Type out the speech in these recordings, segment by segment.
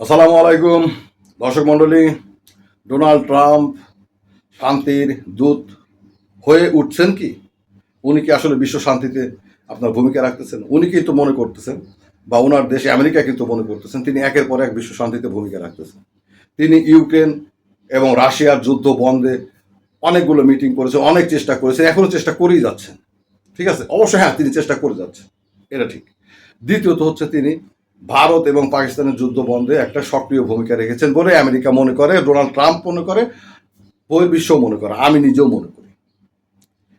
আসসালামু আলাইকুম, দর্শক মণ্ডলী। ডোনাল্ড ট্রাম্প শান্তির দূত হয়ে উঠছেন কি? উনি কি আসলে বিশ্ব শান্তিতে আপনার ভূমিকা রাখতেছেন? উনি কিন্তু মনে করতেছেন বা ওনার দেশে আমেরিকা কিন্তু মনে করতেছেন, তিনি একের পর এক বিশ্ব শান্তিতে ভূমিকা রাখতেছেন। তিনি ইউক্রেন এবং রাশিয়ার যুদ্ধ বন্ধে অনেকগুলো মিটিং করেছে, অনেক চেষ্টা করেছেন এখনও চেষ্টা করেই যাচ্ছেন। ঠিক আছে? অবশ্যই হ্যাঁ তিনি চেষ্টা করে যাচ্ছেন। এটা ঠিক। দ্বিতীয়ত হচ্ছে তিনি ভারত এবং পাকিস্তানের যুদ্ধ বন্ধে একটা সক্রিয় ভূমিকা রেখেছেন বলে আমেরিকা মনে করে, ডোনাল্ড ট্রাম্প মনে করে বহির্বিশ্ব মনে করে। আমি নিজেও মনে করি।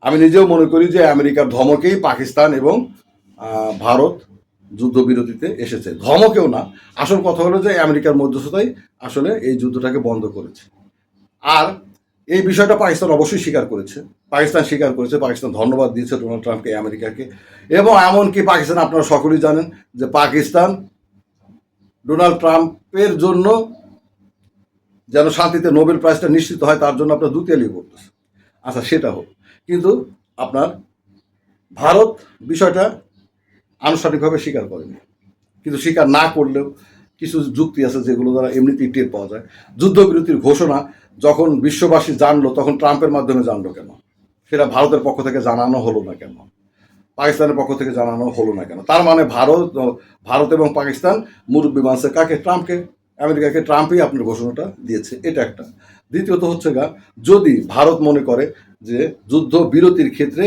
আমি নিজেও মনে করি যে আমেরিকার ধমকেই পাকিস্তান এবং ভারত যুদ্ধবিরতিতে এসেছে। ধমকেও না। আসল কথা হলো যে আমেরিকার মধ্যস্থতাই আসলে এই যুদ্ধটাকে বন্ধ করেছে। আর এই বিষয়টা পাকিস্তান অবশ্যই স্বীকার করেছে। পাকিস্তান স্বীকার করেছে, পাকিস্তান ধন্যবাদ দিয়েছে ডোনাল্ড ট্রাম্পকে, আমেরিকাকে। এবং এমনকি পাকিস্তান আপনারা সকলেই জানেন যে পাকিস্তান ডোনাল্ড ট্রাম্পের জন্য যেন শান্তিতে নোবেল প্রাইজটা নিশ্চিত হয়, তার জন্য আপনার দুতিয়ালি করতেছে আচ্ছা সেটা হোক। কিন্তু আপনার ভারত বিষয়টা আনুষ্ঠানিকভাবে স্বীকার করেনি। কিন্তু স্বীকার না করলেও কিছু যুক্তি আছে যেগুলো দ্বারা এমনিতেই টের পাওয়া যায়। যুদ্ধবিরতির ঘোষণা যখন বিশ্ববাসী জানলো, তখন ট্রাম্পের মাধ্যমে জানলো কেন? সেটা ভারতের পক্ষ থেকে জানানো হলো না কেন? পাকিস্তানের পক্ষ থেকে জানানো হলো না কেন? তার মানে ভারত ভারত এবং পাকিস্তান মুরব্বী মানছে কাকে? ট্রাম্পকে। আমেরিকাকে। ট্রাম্পই আপনার ঘোষণাটা দিয়েছে। এটা একটা। দ্বিতীয়ত হচ্ছে গা, যদি ভারত মনে করে যে যুদ্ধ বিরতির ক্ষেত্রে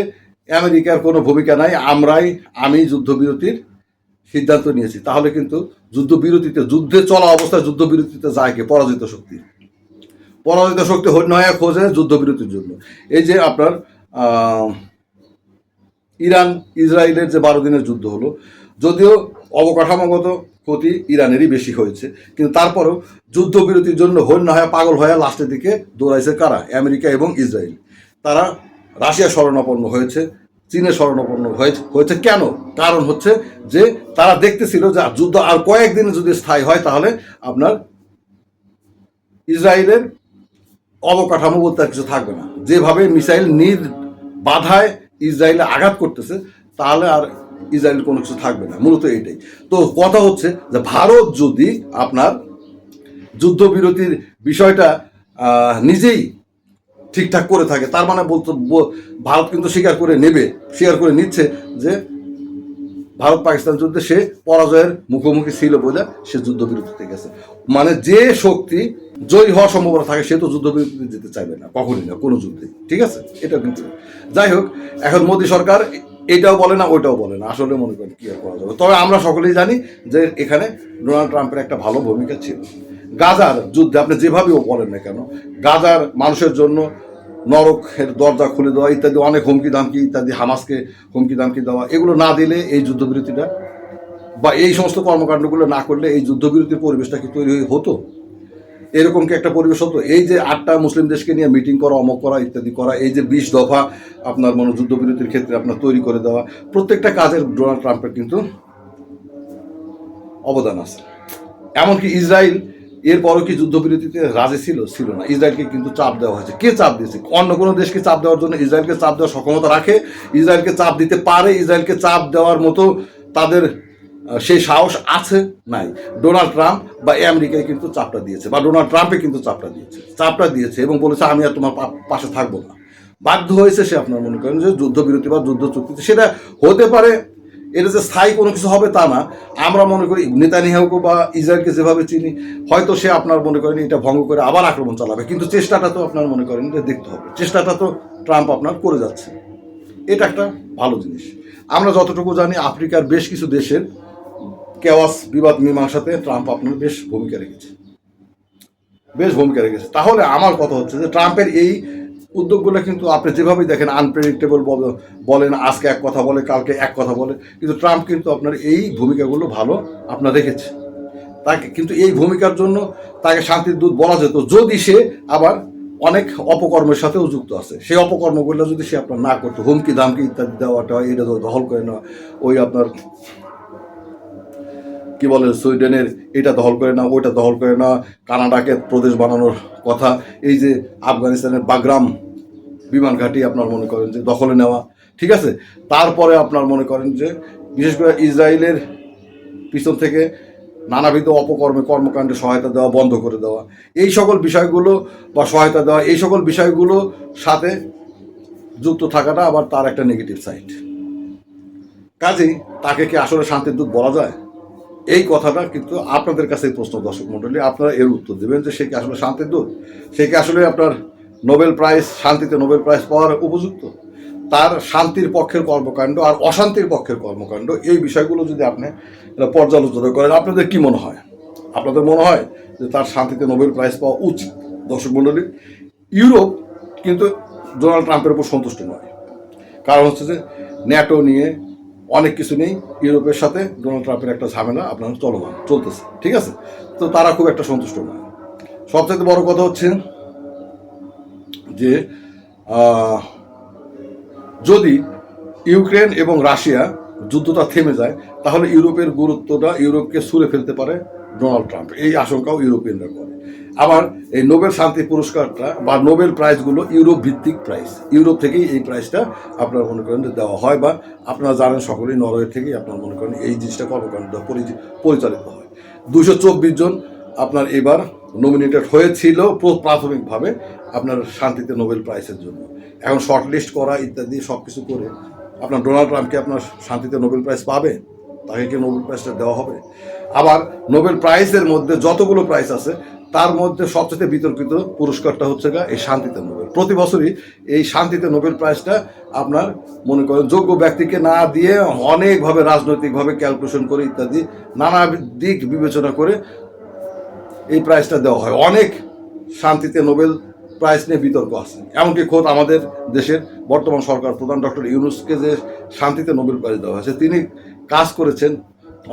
আমেরিকার কোনো ভূমিকা নাই, আমরাই, আমি যুদ্ধবিরতির সিদ্ধান্ত নিয়েছি, তাহলে কিন্তু যুদ্ধবিরতিতে যুদ্ধে চলা অবস্থায় যুদ্ধবিরতিতে যায় কে? পরাজিত শক্তি। পরাজিত শক্তি নয়া খোঁজে যুদ্ধবিরতির জন্য। এই যে আপনার ইরান, ইসরায়েলের যে বারো দিনের যুদ্ধ হলো, যদিও অবকাঠামোগত ক্ষতি ইরানেরই বেশি হয়েছে, কিন্তু তারপরেও যুদ্ধবিরতির জন্য হন্য হয়ে, পাগল হয়ে লাস্টের দিকে দৌড়াইছে কারা? আমেরিকা এবং ইসরায়েল। তারা রাশিয়া শরণাপন্ন হয়েছে, চীনে শরণাপন্ন হয়েছে হয়েছে কেন? কারণ হচ্ছে যে তারা দেখতেছিল যে যুদ্ধ আর কয়েকদিনে যদি স্থায়ী হয়, তাহলে আপনার ইসরায়েলের অবকাঠামো বলতে কিছু থাকবে না। যেভাবে মিসাইল নির বাধায় ইসরায়েলে আঘাত করতেছে, তাহলে আর ইসরায়েল কোনো কিছু থাকবে না। মূলত এইটাই। তো কথা হচ্ছে যে ভারত যদি আপনার যুদ্ধবিরতির বিষয়টা নিজেই ঠিকঠাক করে থাকে, তার মানে বলতে ভারত কিন্তু স্বীকার করে নেবে, স্বীকার করে নিচ্ছে যে ভারত পাকিস্তান যুদ্ধে সে পরাজয়ের মুখোমুখি ছিল বলে সে যুদ্ধবিরতিতে গেছে। মানে যে শক্তি জয়ী হওয়ার সম্ভাবনা থাকে, সে তো যুদ্ধবিরতিতে যেতে চাইবে না, কখনই না, কোনো যুদ্ধে। ঠিক আছে? এটা কিন্তু যাই হোক, এখন মোদী সরকার এটাও বলে না, ওইটাও বলে না। আসলে মনে করেন কী আর করা যাবে। তবে আমরা সকলেই জানি যে এখানে ডোনাল্ড ট্রাম্পের একটা ভালো ভূমিকা ছিল। গাজার যুদ্ধে আপনি যেভাবেও বলেন না কেন, গাজার মানুষের জন্য নরকের দরজা খুলে দেওয়া, ইত্যাদি অনেক হুমকি দামকি ইত্যাদি হামাসকে হুমকি দামকি দেওয়া, এগুলো না দিলে এই যুদ্ধবিরতিটা বা এই সমস্ত কর্মকাণ্ডগুলো না করলে এই যুদ্ধবিরতির পরিবেশটা কি তৈরি হতো? এরকম কি একটা পরিবেশ হতো? এই যে আটটা মুসলিম দেশকে নিয়ে মিটিং করা, অমক করা, ইত্যাদি করা, এই যে বিশ দফা আপনার মনে যুদ্ধবিরতির ক্ষেত্রে আপনার তৈরি করে দেওয়া, প্রত্যেকটা কাজের ডোনাল্ড ট্রাম্পের কিন্তু অবদান আছে। এমনকি ইসরায়েল এরপরও কি যুদ্ধবিরতিতে রাজি ছিল? ছিল না। ইসরায়েলকে কিন্তু চাপ দেওয়া হয়েছে। কে চাপ দিয়েছে? অন্য কোনো দেশকে চাপ দেওয়ার জন্য ইসরায়েলকে চাপ দেওয়ার সক্ষমতা রাখে? ইসরায়েলকে চাপ দিতে পারে? ইসরায়েলকে চাপ দেওয়ার মতো তাদের সেই সাহস আছে নাই। ডোনাল্ড ট্রাম্প বা আমেরিকায় কিন্তু চাপটা দিয়েছে, বা ডোনাল্ড ট্রাম্পে কিন্তু চাপটা দিয়েছে। চাপটা দিয়েছে এবং বলেছে, আমি আর তোমার পাশে থাকব না। বাধ্য হয়েছে সে আপনার মনে করেন যে যুদ্ধবিরতি বা যুদ্ধ চুক্তিতে। সেটা হতে পারে, এটা যে স্থায়ী কোনো কিছু হবে তা না। আমরা মনে করি নেতানিয়াহুকে বা ইসরায়েলকে যেভাবে চিনি, হয়তো সে আপনার মনে করেন এটা ভঙ্গ করে আবার আক্রমণ চালাবে। কিন্তু চেষ্টাটা তো আপনার মনে করেন যে দেখতে হবে। চেষ্টাটা তো ট্রাম্প আপনার করে যাচ্ছে। এটা একটা ভালো জিনিস। আমরা যতটুকু জানি, আফ্রিকার বেশ কিছু দেশের কেওয়াস বিবাদ মীমাংসাতে ট্রাম্প আপনার বেশ ভূমিকা রেখেছে। বেশ ভূমিকা রেখেছে। তাহলে আমার কথা হচ্ছে যে ট্রাম্পের এই উদ্যোগগুলো কিন্তু আপনি যেভাবেই দেখেন আনপ্রেডিক্টেবল বলেন, আজকে এক কথা বলে, কালকে এক কথা বলে, কিন্তু ট্রাম্প কিন্তু আপনার এই ভূমিকাগুলো ভালো আপনার রেখেছে। তাকে কিন্তু এই ভূমিকার জন্য তাকে শান্তির দূত বলা যেত, যদি সে আবার অনেক অপকর্মের সাথেও যুক্ত আছে। সেই অপকর্মগুলো যদি সে আপনার না করতো হুমকি দামকি ইত্যাদি দেওয়াটা, এটা দখল করে নেওয়া, ওই আপনার কি বলে, সুইডেনের এটা দখল করে না ওইটা দখল করে না কানাডাকে প্রদেশ বানানোর কথা। এই যে আফগানিস্তানের বাগরাম বিমান ঘাঁটি আপনার মনে করেন যে দখলে নেওয়া, ঠিক আছে? তারপরে আপনার মনে করেন যে বিশেষ করে ইসরায়েলের পিছন থেকে নানাবিধ অপকর্মে কর্মকাণ্ডে সহায়তা দেওয়া, বন্ধ করে দেওয়া। এই সকল বিষয়গুলো বা সহায়তা দেওয়া, এই সকল বিষয়গুলো সাথে যুক্ত থাকাটা আবার তার একটা নেগেটিভ সাইড কাজেই তাকে কি আসলে শান্তির দূত বলা যায়? এই কথাটা কিন্তু আপনাদের কাছে প্রশ্ন, দর্শক মণ্ডলী। আপনারা এর উত্তর দেবেন যে সে কি আসলে শান্তির দূত? সে কি আসলে আপনার নোবেল প্রাইজ, শান্তিতে নোবেল প্রাইজ পাওয়ার উপযুক্ত? তার শান্তির পক্ষের কর্মকাণ্ড আর অশান্তির পক্ষের কর্মকাণ্ড, এই বিষয়গুলো যদি আপনি পর্যালোচনা করেন, আপনাদের কি মনে হয়? আপনাদের মনে হয় যে তার শান্তিতে নোবেল প্রাইজ পাওয়া উচিত, দর্শক মণ্ডলী? ইউরোপ কিন্তু ডোনাল্ড ট্রাম্পের উপর সন্তুষ্ট নয়। কারণ হচ্ছে যে, ন্যাটো নিয়ে অনেক কিছু নেই ইউরোপের সাথে ডোনাল্ড ট্রাম্পের একটা ঝামেলা, আপনার চলমান, চলতেছে, ঠিক আছে? তো তারা খুব একটা সন্তুষ্ট নয়। সবচেয়ে বড় কথা হচ্ছে যে যদি ইউক্রেন এবং রাশিয়া যুদ্ধটা থেমে যায়, তাহলে ইউরোপের গুরুত্বটা ইউরোপকে সুরে ফেলতে পারে ডোনাল্ড ট্রাম্প। এই আশঙ্কাও ইউরোপিয়ানরা করে। আবার এই নোবেল শান্তি পুরস্কারটা বা নোবেল প্রাইজগুলো ইউরোপ ভিত্তিক প্রাইজ। ইউরোপ থেকেই এই প্রাইজটা আপনারা মনে করেন দেওয়া হয় বা আপনারা জানেন সকলেই, নরওয়ে থেকেই আপনারা মনে করেন এই জিনিসটা কর্মকাণ্ড পরি- পরিচালিত হয়। দুশো চব্বিশ জন আপনার এবার নমিনেটেড হয়েছিল প্রাথমিকভাবে আপনার শান্তিতে নোবেল প্রাইজের জন্য। এখন শর্ট লিস্ট করা ইত্যাদি সব কিছু করে আপনার ডোনাল্ড ট্রাম্পকে আপনার শান্তিতে নোবেল প্রাইজ পাবে? তাকে কি নোবেল প্রাইজটা দেওয়া হবে? আবার নোবেল প্রাইজের মধ্যে যতগুলো প্রাইজ আছে তার মধ্যে সবচেয়ে বিতর্কিত পুরস্কারটা হচ্ছে গা এই শান্তিতে নোবেল। প্রতি বছরই এই শান্তিতে নোবেল প্রাইজটা আপনার, মনে করেন, যোগ্য ব্যক্তিকে না দিয়ে অনেকভাবে রাজনৈতিকভাবে ক্যালকুলেশন করে ইত্যাদি নানা দিক বিবেচনা করে এই প্রাইজটা দেওয়া হয়। অনেক শান্তিতে নোবেল প্রাইজ নিয়ে বিতর্ক আছে। এমনকি খোদ আমাদের দেশের বর্তমান সরকার প্রধান ডক্টর ইউনুসকে যে শান্তিতে নোবেল প্রাইজ দেওয়া হয়েছে, তিনি কাজ করেছেন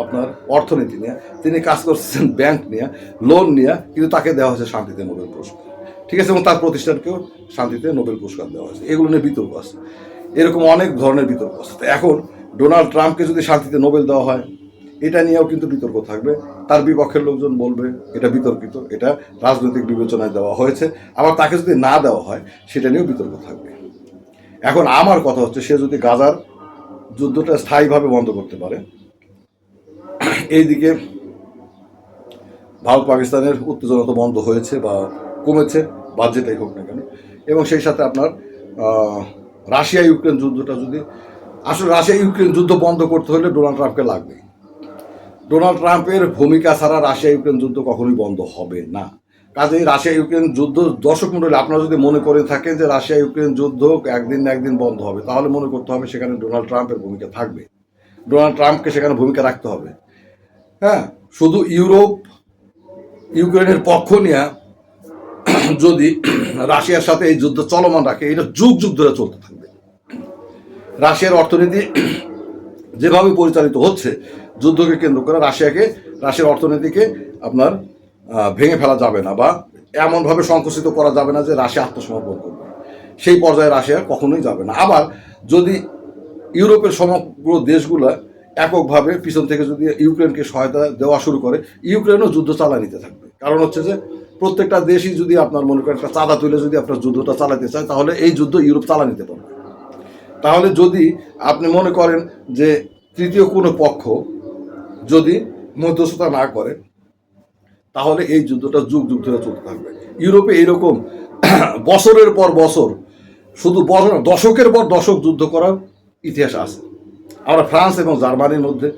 আপনার অর্থনীতি নিয়ে, তিনি কাজ করছেন ব্যাংক নিয়ে লোন নিয়ে, কিন্তু তাকে দেওয়া হয়েছে শান্তিতে নোবেল পুরস্কার। ঠিক আছে, এবং তার প্রতিষ্ঠানকেও শান্তিতে নোবেল পুরস্কার দেওয়া হয়েছে। এগুলো নিয়ে বিতর্ক আছে। এরকম অনেক ধরনের বিতর্ক আছে। এখন ডোনাল্ড ট্রাম্পকে যদি শান্তিতে নোবেল দেওয়া হয়, এটা নিয়েও কিন্তু বিতর্ক থাকবে। তার বিপক্ষের লোকজন বলবে, এটা বিতর্কিত, এটা রাজনৈতিক বিবেচনায় দেওয়া হয়েছে। আবার তাকে যদি না দেওয়া হয়, সেটা নিয়েও বিতর্ক থাকবে। এখন আমার কথা হচ্ছে, সে যদি গাজার যুদ্ধটা স্থায়ীভাবে বন্ধ করতে পারে এইদিকে ভারত পাকিস্তানের উত্তেজনা তো বন্ধ হয়েছে বা কমেছে বা যেটাই হোক না কেন। এবং সেই সাথে আপনার রাশিয়া ইউক্রেন যুদ্ধটা যদি, আসলে রাশিয়া ইউক্রেন যুদ্ধ বন্ধ করতে হলে ডোনাল্ড ট্রাম্পকে লাগবে ডোনাল্ড ট্রাম্পের ভূমিকা ছাড়া রাশিয়া ইউক্রেন যুদ্ধ কখনোই বন্ধ হবে না। কাজেই রাশিয়া ইউক্রেন যুদ্ধ দর্শক মন্ডলী আপনারা যদি মনে করে থাকেন যে রাশিয়া ইউক্রেন যুদ্ধ একদিন না একদিন বন্ধ হবে, তাহলে মনে করতে হবে সেখানে ডোনাল্ড ট্রাম্পের ভূমিকা থাকবে। ডোনাল্ড ট্রাম্পকে সেখানে ভূমিকা রাখতে হবে। হ্যাঁ শুধু ইউরোপ, ইউক্রেনের পক্ষ নিয়ে যদি রাশিয়ার সাথে এই যুদ্ধ চলমান রাখে, এটা যুগ যুগ ধরে চলতে থাকবে। রাশিয়ার অর্থনীতি যেভাবে পরিচালিত হচ্ছে, যুদ্ধকে কেন্দ্র করে রাশিয়াকে, রাশিয়ার অর্থনীতিকে আপনার ভেঙে ফেলা যাবে না বা এমনভাবে সংকুচিত করা যাবে না যে রাশিয়া আত্মসমর্পণ করবে। সেই পর্যায়ে রাশিয়া কখনোই যাবে না। আবার যদি ইউরোপের সমগ্র দেশগুলো এককভাবে পিছন থেকে যদি ইউক্রেনকে সহায়তা দেওয়া শুরু করে, ইউক্রেনও যুদ্ধ চালা নিতে থাকবে। কারণ হচ্ছে যে, প্রত্যেকটা দেশই যদি আপনার মনে করেন একটা চাঁদা তুলে যদি আপনার যুদ্ধটা চালাতে চায়, তাহলে এই যুদ্ধ ইউরোপ চালা নিতে পারবে। তাহলে যদি আপনি মনে করেন যে, তৃতীয় কোনো পক্ষ যদি মধ্যস্থতা না করে, তাহলে এই যুদ্ধটা যুগ যুগ ধরে চলতে থাকবে। ইউরোপে এইরকম বছরের পর বছর শুধু বছর দশকের পর দশক যুদ্ধ করার ইতিহাস আছে। আমরা ফ্রান্স এবং জার্মানির মধ্যে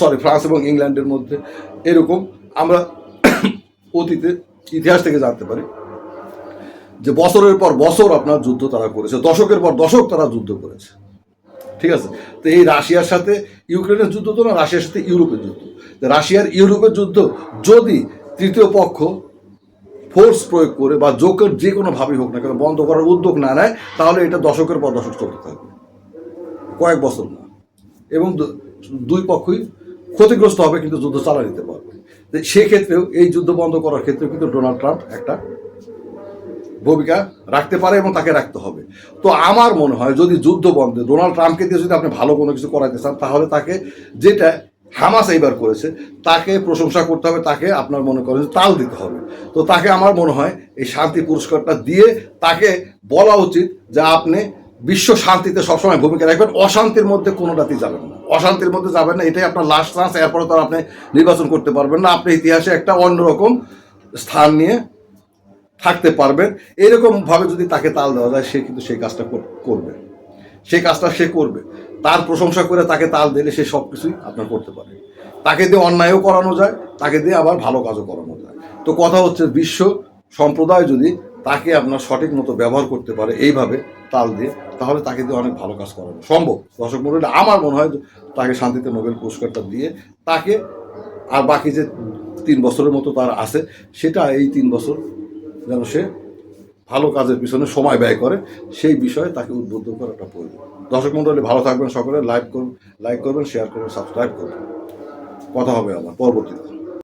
সরি ফ্রান্স এবং ইংল্যান্ডের মধ্যে এরকম আমরা অতীতে ইতিহাস থেকে জানতে পারি যে বছরের পর বছর আপনার যুদ্ধ তারা করেছে, দশকের পর দশক তারা যুদ্ধ করেছে। ঠিক আছে? তো এই রাশিয়ার সাথে ইউক্রেনের যুদ্ধ তো না, রাশিয়ার সাথে ইউরোপের যুদ্ধ। রাশিয়ার ইউরোপের যুদ্ধ যদি তৃতীয় পক্ষ ফোর্স প্রয়োগ করে বা জোকের যে কোনোভাবেই হোক না কেন বন্ধ করার উদ্যোগ না নেয়, তাহলে এটা দশকের পর দশক চলতে থাকবে। কয়েক বছর না। এবং দুই পক্ষই ক্ষতিগ্রস্ত হবে, কিন্তু যুদ্ধ চালা নিতে পারবে। সেক্ষেত্রেও এই যুদ্ধ বন্ধ করার ক্ষেত্রেও কিন্তু ডোনাল্ড ট্রাম্প একটা ভূমিকা রাখতে পারে এবং তাকে রাখতে হবে। তো আমার মনে হয়, যদি যুদ্ধ বন্ধে ডোনাল্ড ট্রাম্পকে দিয়ে যদি আপনি ভালো কোনো কিছু করাইতে চান, তাহলে তাকে যেটা হামাস এইবার করেছে, তাকে প্রশংসা করতে হবে, তাকে আপনার মনে করেন তাল দিতে হবে। তো তাকে আমার মনে হয় এই শান্তি পুরস্কারটা দিয়ে তাকে বলা উচিত যে আপনি বিশ্ব শান্তিতে সবসময় ভূমিকা রাখবেন। অশান্তির মধ্যে কোনো কোনোটাতেই যাবেন না। অশান্তির মধ্যে যাবেন না, এটাই আপনার লাস্ট চান্স এরপরে তো আপনি নির্বাচন করতে পারবেন না। আপনি ইতিহাসে একটা অন্যরকম স্থান নিয়ে থাকতে পারবেন। এরকম ভাবে যদি তাকে তাল দেওয়া যায়, সে কিন্তু সেই কাজটা কর- করবে। সেই কাজটা সে করবে। তার প্রশংসা করে তাকে তাল দিলে সে সব কিছুই আপনার করতে পারে। তাকে দিয়ে অন্যায়ও করানো যায়, তাকে দিয়ে আবার ভালো কাজও করানো যায়। তো কথা হচ্ছে বিশ্ব সম্প্রদায় যদি তাকে আপনার সঠিক মতো ব্যবহার করতে পারে এইভাবে তাল দিয়ে, তাহলে তাকে দিয়ে অনেক ভালো কাজ করানো সম্ভব। দর্শক মন্ডলী আমার মনে হয় তাকে শান্তিতে নোবেল পুরস্কারটা দিয়ে তাকে আর বাকি যে তিন বছরের মতো তার আছে, সেটা এই তিন বছর যেন সে ভালো কাজের পিছনে সময় ব্যয় করে, সেই বিষয়ে তাকে উদ্বুদ্ধ করাটা প্রয়োজন। দর্শক মন্ডলী ভালো থাকবেন সকলে। লাইক করুন লাইক করবেন শেয়ার করবেন সাবস্ক্রাইব করবেন কথা হবে আবার পরবর্তীতে।